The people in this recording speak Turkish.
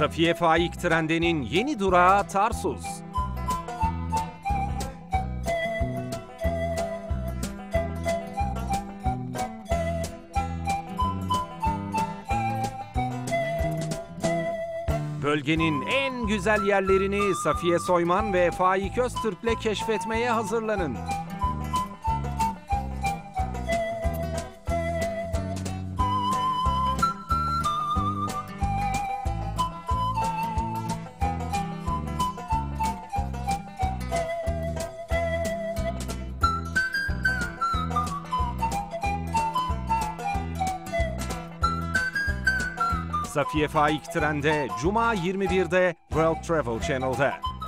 Safiye Faik Trende'nin yeni durağı Tarsus. Bölgenin en güzel yerlerini Safiye Soyman ve Faik Öztürk'le keşfetmeye hazırlanın. Safiye Faik Trende Cuma 21'de World Travel Channel'da.